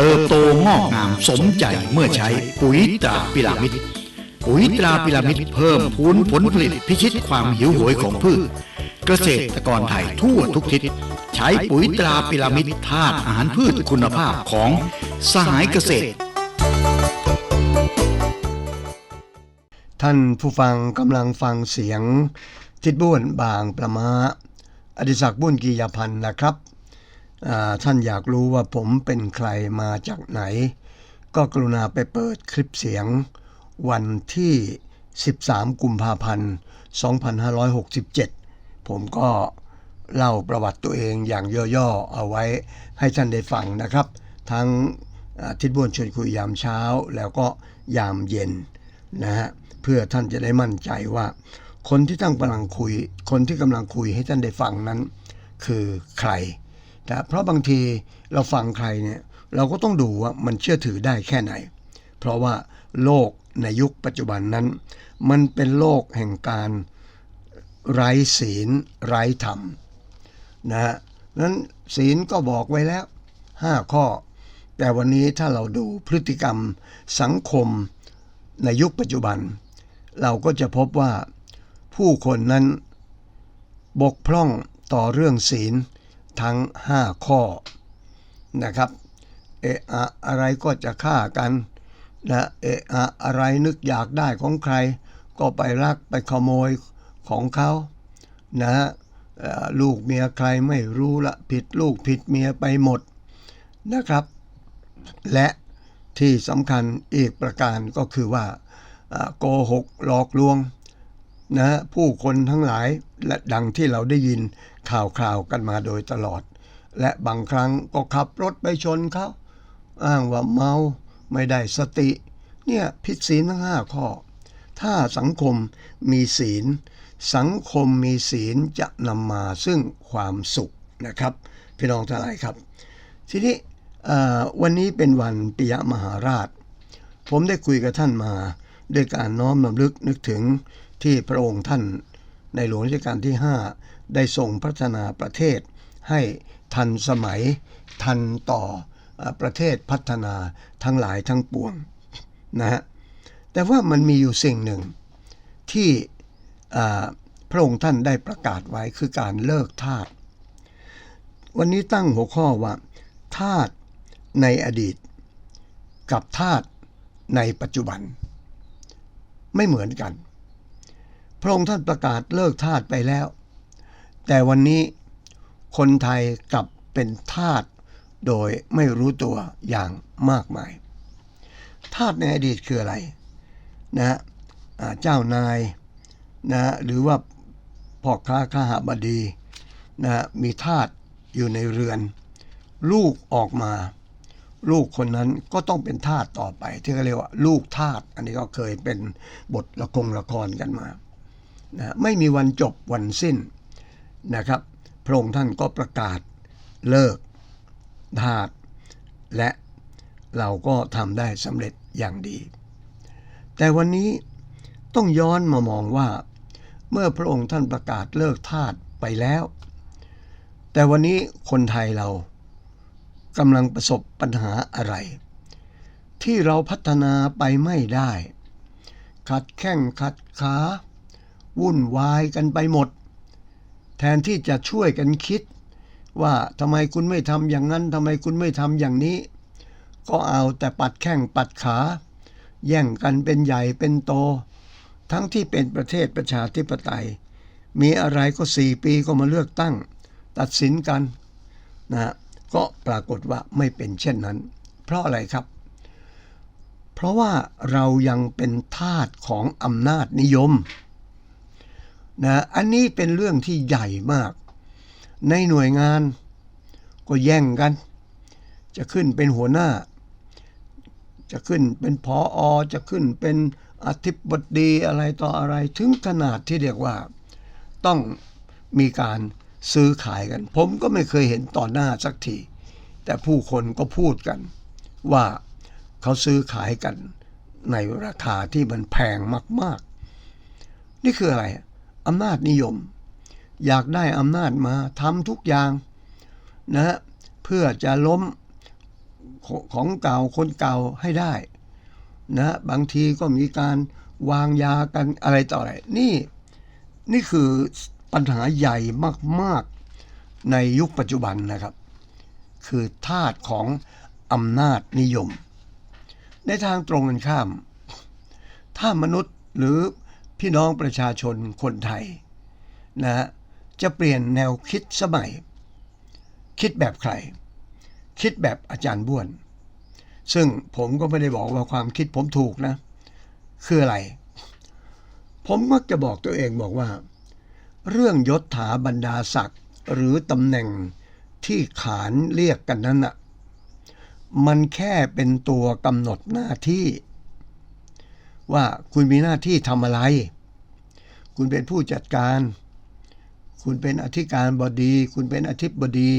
เติบโตงอกงามสมใจเมื่อใช้ปุ๋ยตราพิรามิดปุ๋ยตราพิรามิดเพิ่มพูนผลผลิตพิชิตความหิวโหยของพืช เกษตรกรไทยทั่วทุกทิศใช้ปุ๋ยตราพิรามิดธาตุอาหารพืชคุณภาพของสหายเกษตร ท่านผู้ฟังกำลังฟังเสียง ทิดบ้วนบางประมาอดิศักดิ์บุญกียพันธ์นะครับ ท่านอยากรู้ว่าผมเป็นใครมาจากไหน ก็กรุณาไปเปิดคลิปเสียง วันที่ 13 กุมภาพันธ์ 2567 ผมก็เล่าประวัติตัวเองอย่างย่อๆ เอาไว้ให้ท่านได้ฟังนะครับ ทั้งทิดบ้วนชวนคุยยามเช้าแล้วก็ยามเย็นนะฮะเพื่อท่านจะได้มั่นใจว่า คนที่ตั้งกำลังคุย คนที่กำลังคุยให้ท่านได้ฟังนั้น คือใคร นะเพราะบางทีเราฟังใครเนี่ยเราก็ต้องดูว่ามันเชื่อถือได้แค่ไหน เพราะว่าโลกในยุคปัจจุบันนั้น มันเป็นโลกแห่งการไร้ศีลไร้ธรรมนะฮะนั้นศีลก็บอกไว้แล้ว 5 ข้อ แต่วันนี้ถ้าเราดูพฤติกรรมสังคมในยุคปัจจุบัน เราก็จะพบว่าผู้คนนั้นบกพร่องต่อเรื่องศีล ทั้ง 5 ข้อนะครับเอะอะอะไรก็จะฆ่ากันนะเอะอะอะไรนึกอยากได้ของใคร ก็ไปลักไปขโมยของเขานะฮะลูกเมียใครไม่รู้ละผิดลูกผิดเมียไปหมดนะครับ และที่สำคัญอีกประการก็คือว่าโกหกหลอกลวง นะผู้คนทั้งหลายและดังที่เราได้ยินข่าวคราวกันมาโดยตลอด และบางครั้งก็ขับรถไปชนเขาอ้างว่าเมาไม่ได้สติ เนี่ยผิดศีลทั้งห้าข้อ ถ้าสังคมมีศีล สังคมมีศีลจะนำมาซึ่งความสุขนะครับ พี่น้องทั้งหลายครับ ทีนี้วันนี้เป็นวันปิยมหาราช ผมได้คุยกับท่านมาด้วยการน้อมรำลึกนึกถึง ที่พระองค์ท่านในหลวงรัชกาลที่ 5 ได้ทรงพัฒนาประเทศ ให้ทันสมัยทันต่อประเทศพัฒนาทั้งหลายทั้งปวงนะฮะแต่ว่ามันมีอยู่สิ่งหนึ่งที่พระองค์ท่านได้ประกาศไว้คือการเลิกทาสวันนี้ตั้งหัวข้อว่าทาสในอดีต กับทาสในปัจจุบัน ไม่เหมือนกัน พระองค์ท่านประกาศเลิกทาสไปแล้ว แต่วันนี้คนไทยกลับเป็นทาสโดยไม่รู้ตัวอย่างมากมาย ทาสในอดีตคืออะไรนะเจ้านายนะหรือว่าพ่อค้าข้าหบดีนะฮะมีทาสอยู่ในเรือน ลูกออกมา ลูกคนนั้นก็ต้องเป็นทาสต่อไป ที่เขาเรียกว่า ลูกทาสอันนี้ก็เคยเป็นบทละครละครกันมา นะไม่มีวันจบวันสิ้นนะครับพระองค์ท่านก็ประกาศเลิกทาสและเราก็ทำได้สำเร็จอย่างดี แต่วันนี้ต้องย้อนมามองว่า เมื่อพระองค์ท่านประกาศเลิกทาสไปแล้ว แต่วันนี้คนไทยเรากำลังประสบปัญหาอะไร ที่เราพัฒนาไปไม่ได้ ขัดแข้งขัดขา วุ่นวายกันไปหมด แทนที่จะช่วยกันคิด ว่าทำไมคุณไม่ทำอย่างนั้นทำไมคุณไม่ทำอย่างนี้ ก็เอาแต่ปัดแข้งปัดขา แย่งกันเป็นใหญ่เป็นโต ทั้งที่เป็นประเทศประชาธิปไตย มีอะไรก็สี่ปีก็มาเลือกตั้ง ตัดสินกันนะก็ปรากฏว่าไม่เป็นเช่นนั้น เพราะอะไรครับ เพราะว่าเรายังเป็นทาสของอำนาจนิยม นะอันนี้เป็นเรื่องที่ใหญ่มาก ในหน่วยงานก็แย่งกัน จะขึ้นเป็นหัวหน้า จะขึ้นเป็นพออจะขึ้นเป็นอธิบดีอะไรต่ออะไรถึงขนาดที่เรียกว่าต้องมีการซื้อขายกัน ผมก็ไม่เคยเห็นต่อหน้าสักที แต่ผู้คนก็พูดกัน ว่าเขาซื้อขายกันในราคาที่มันแพงมาก ๆ นี่คืออะไร อำนาจนิยม อยากได้อำนาจมาทำทุกอย่างนะเพื่อจะล้มขของเก่าคนเก่าให้ได้นะบางทีก็มีการวางยากันอะไรต่ออะไร นี่นี่คือปัญหาใหญ่มาก ๆ ในยุคปัจจุบันนะครับ คือธาตุของอำนาจนิยม ในทางตรงกันข้าม ถ้ามนุษย์หรือ พี่น้องประชาชนคนไทยนะฮะจะเปลี่ยนแนวคิดสมัย คิดแบบใคร คิดแบบอาจารย์บ้วน ซึ่งผมก็ไม่ได้บอกว่าความคิดผมถูกนะ คืออะไร ผมมักจะบอกตัวเองบอกว่า เรื่องยศถาบรรดาศักดิ์หรือตำแหน่งที่ขานเรียกกันนั้นน่ะมันแค่เป็นตัวกำหนดหน้าที่ ว่าคุณมีหน้าที่ทำอะไร คุณเป็นผู้จัดการ คุณเป็นอธิการบดี คุณเป็นอธิบดี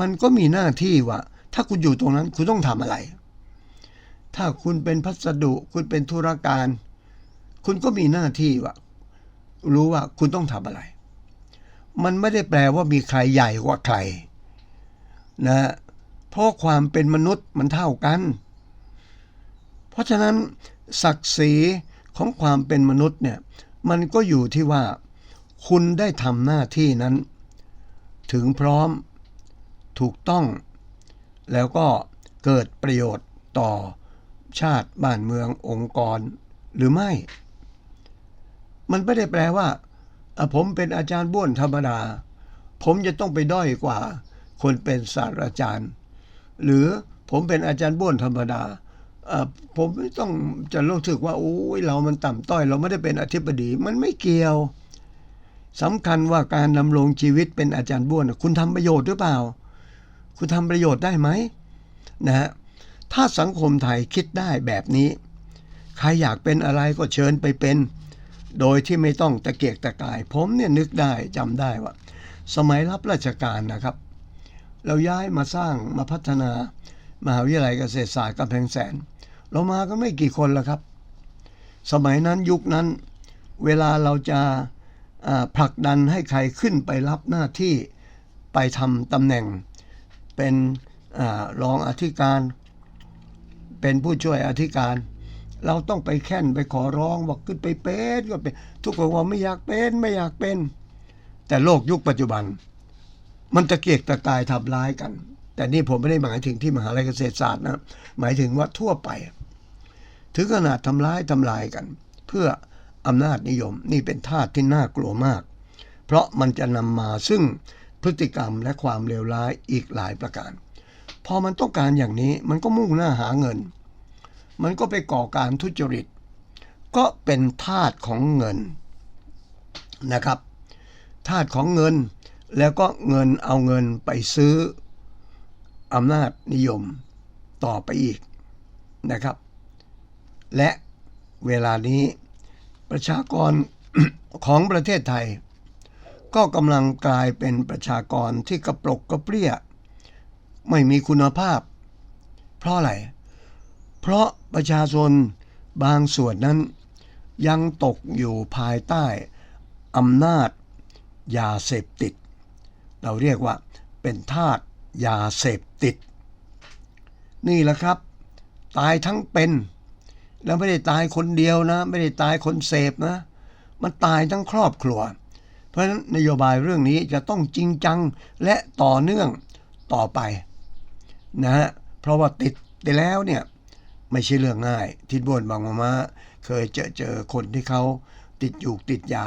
มันก็มีหน้าที่ว่า ถ้าคุณอยู่ตรงนั้นคุณต้องทำอะไร ถ้าคุณเป็นพัสดุ คุณเป็นธุรการ คุณก็มีหน้าที่ว่า รู้ว่าคุณต้องทำอะไร มันไม่ได้แปลว่ามีใครใหญ่กว่าใคร นะเพราะความเป็นมนุษย์มันเท่ากัน เพราะฉะนั้น ศักดิ์ศรีของความเป็นมนุษย์เนี่ยมันก็อยู่ที่ว่า คุณได้ทำหน้าที่นั้น ถึงพร้อม ถูกต้อง แล้วก็เกิดประโยชน์ต่อชาติบ้านเมืององค์กรหรือไม่ มันไม่ได้แปลว่าอะผมเป็นอาจารย์บ้วนธรรมดา ผมจะต้องไปด้อยกว่า คนเป็นศาสตราจารย์ หรือผมเป็นอาจารย์บ้วนธรรมดา ผมไม่ต้องจะรู้สึกว่าโอ้ยเรามันต่ำต้อย เราไม่ได้เป็นอธิบดีมันไม่เกี่ยวสำคัญว่าการดำรงชีวิตเป็นอาจารย์บ้วน คุณทำประโยชน์หรือเปล่า คุณทำประโยชน์ได้ไหมนะฮะถ้าสังคมไทยคิดได้แบบนี้ ใครอยากเป็นอะไรก็เชิญไปเป็น โดยที่ไม่ต้องตะเกียกตะกาย ผมเนี่ยนึกได้จำได้ว่า สมัยรับราชการนะครับ เราย้ายมาสร้างมาพัฒนา มหาวิทยาลัยเกษตรศาสตร์กำแพงแสน เรามาก็ไม่กี่คนล้วครับ สมัยนั้นยุคนั้น เวลาเราจะผลักดันให้ใครขึ้นไปรับหน้าที่ไปทำตำแหน่ง เป็นอรองอธิการ เป็นผู้ช่วยอธิการ เราต้องไปแค่นไปขอร้องบอกขึ้นไปเป็นก็เป็นทุกคนว่าไม่อยากเป็นไม่อยากเป็น แต่โลกยุคปัจจุบัน มันตะเกียกตะกายทำร้ายกัน แต่นี่ผมไม่ได้หมายถึงที่มหาลัยเกษตรศาสตร์นะหมายถึงว่าทั่วไป ถึงขนาดทำร้ายทำลายกัน เพื่ออำนาจนิยมนี่เป็นธาตุที่น่ากลัวมาก เพราะมันจะนำมาซึ่งพฤติกรรมและความเลวร้ายอีกหลายประการ พอมันต้องการอย่างนี้มันก็มุ่งหน้าหาเงิน มันก็ไปก่อการทุจริต ก็เป็นทาสของเงินนะครับทาสของเงินแล้วก็เงินเอาเงินไปซื้อ อำนาจนิยมต่อไปอีกนะครับ และเวลานี้ประชากรของประเทศไทย ก็กำลังกลายเป็นประชากรที่กระปรกกระเปรี้ย ไม่มีคุณภาพ เพราะอะไร เพราะประชาชนบางส่วนนั้น ยังตกอยู่ภายใต้อำนาจยาเสพติด เราเรียกว่าเป็นทาส ยาเสพติด นี่แหละครับ ตายทั้งเป็น แล้วไม่ได้ตายคนเดียวนะ ไม่ได้ตายคนเสพนะ มันตายทั้งครอบครัว เพราะฉะนั้นนโยบายเรื่องนี้จะต้องจริงจังและต่อเนื่องต่อไปนะฮะเพราะว่าติดไปแล้วเนี่ยไม่ใช่เรื่องง่าย ทิดบวนบางมะมาเคยเจอเจอคนที่เขาติดอยู่ติดยา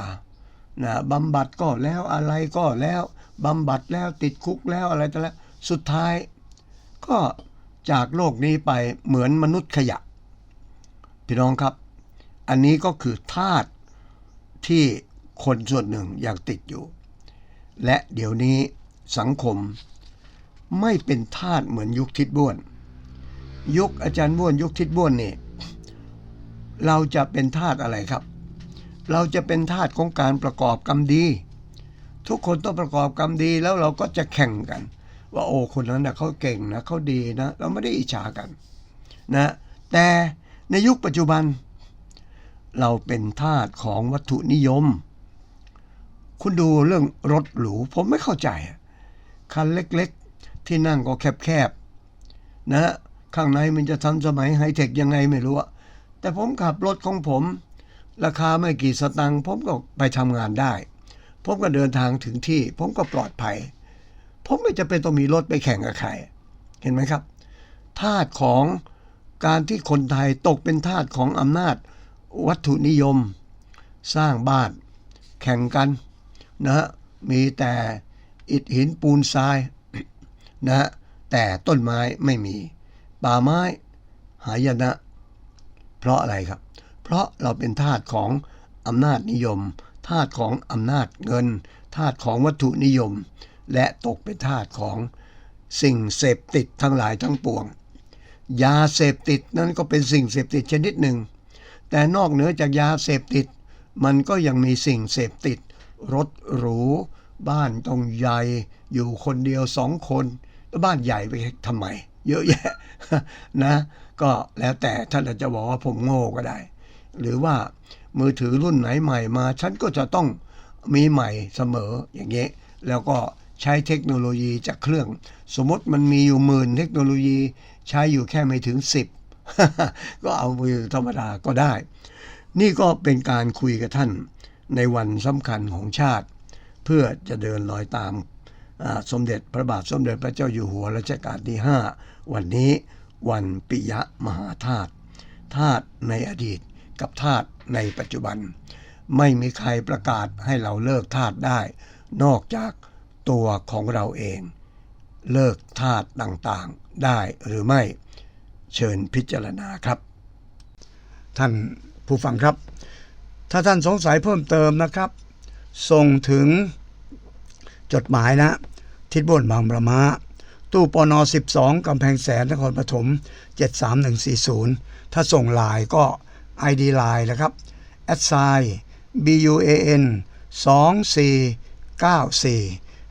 นะบำบัดก็แล้วอะไรก็แล้วบำบัดแล้วติดคุกแล้วอะไรแต่แล้ว สุดท้ายก็จากโลกนี้ไปเหมือนมนุษย์ขยะ พี่น้องครับ อันนี้ก็คือธาตุที่คนส่วนหนึ่งยังติดอยู่ และเดี๋ยวนี้สังคมไม่เป็นทาสเหมือนยุคทิศบ้วน ยุคอาจารย์บ้วนยุคทิศบ้วนนี่เราจะเป็นทาสอะไรครับ เราจะเป็นทาสของการประกอบกรรมดี ทุกคนต้องประกอบกรรมดีแล้วเราก็จะแข่งกัน ว่าโอ้คนนั้นนะเขาเก่งนะเขาดีนะเราไม่ได้อิจฉากันนะแต่ในยุคปัจจุบัน เราเป็นทาสของวัตถุนิยม คุณดูเรื่องรถหรูผมไม่เข้าใจอะคันเล็กๆ ที่นั่งก็แคบๆนะฮะข้างในมันจะทันสมัยไฮเทคยังไงไม่รู้อะแต่ผมขับรถของผม ราคาไม่กี่สตังค์ผมก็ไปทำงานได้ ผมก็เดินทางถึงที่ ผมก็ปลอดภัย ผมไม่จะเป็นต้องมีรถไปแข่งกับใคร เห็นไหมครับทาสของการที่คนไทยตกเป็นทาสของอำนาจวัตถุนิยม สร้างบ้าน แข่งกันนะฮะมีแต่อิฐหินปูนทรายนะฮะแต่ต้นไม้ไม่มี ป่าไม้หายนะ เพราะอะไรครับ เพราะเราเป็นทาสของอำนาจนิยมทาสของอำนาจเงินทาสของวัตถุนิยม และตกเป็นทาสของสิ่งเสพติดทั้งหลายทั้งปวง ยาเสพติดนั้นก็เป็นสิ่งเสพติดชนิดหนึ่ง แต่นอกเหนือจากยาเสพติด มันก็ยังมีสิ่งเสพติด รถหรู บ้านต้องใหญ่ อยู่คนเดียวสองคน แล้วบ้านใหญ่ไปทำไม เยอะแยะนะ ก็แล้วแต่ท่านอาจจะบอกว่าผมโง่ก็ได้ หรือว่ามือถือรุ่นไหนใหม่มา ฉันก็จะต้องมีใหม่เสมออย่างเงี้ยแล้วก็ ใช้เทคโนโลยีจากเครื่อง สมมติมันมีอยู่หมื่นเทคโนโลยีใช้อยู่แค่ไม่ถึง 10 ก็เอามือธรรมดาก็ได้ นี่ก็เป็นการคุยกับท่านในวันสำคัญของชาติ เพื่อจะเดินรอยตามสมเด็จพระบาทสมเด็จพระเจ้าอยู่หัวรัชกาลที่ 5 วันนี้วันปิยมหาธาตุธาตุในอดีตกับธาตุในปัจจุบัน ไม่มีใครประกาศให้เราเลิกธาตุได้ นอกจาก ตัวของเราเอง เลิกธาตุต่างๆได้หรือไม่ เชิญพิจารณาครับ ท่านผู้ฟังครับ ถ้าท่านสงสัยเพิ่มเติมนะครับ ส่งถึงจดหมายนะ ทิศบนบางประมาตู้ปน12กำแพงแสนนครปฐม73140 ถ้าส่งลน์ก็ ID ไลน์นะครับ a d s i BUAN 2494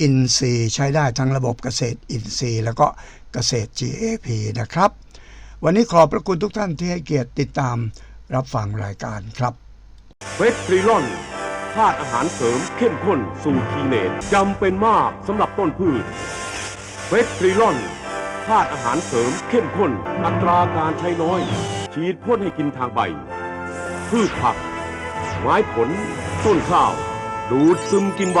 อินทรีย์ใช้ได้ทั้งระบบเกษตรอินทรีย์ แล้วก็เกษตร GAP นะครับ วันนี้ขอบพระคุณทุกท่านที่ให้เกียรติติดตามรับฟังรายการครับเฟสทริลอนธาตุอาหารเสริมเข้มข้นสูตรทีเนตจำเป็นมากสำหรับต้นพืชเฟสทริลอนธาตุอาหารเสริมเข้มข้น อัตราการใช้น้อย ฉีดพ่นให้กินทางใบ พืชผัก ไม้ผล ต้นข้าว ดูดซึมกินใบ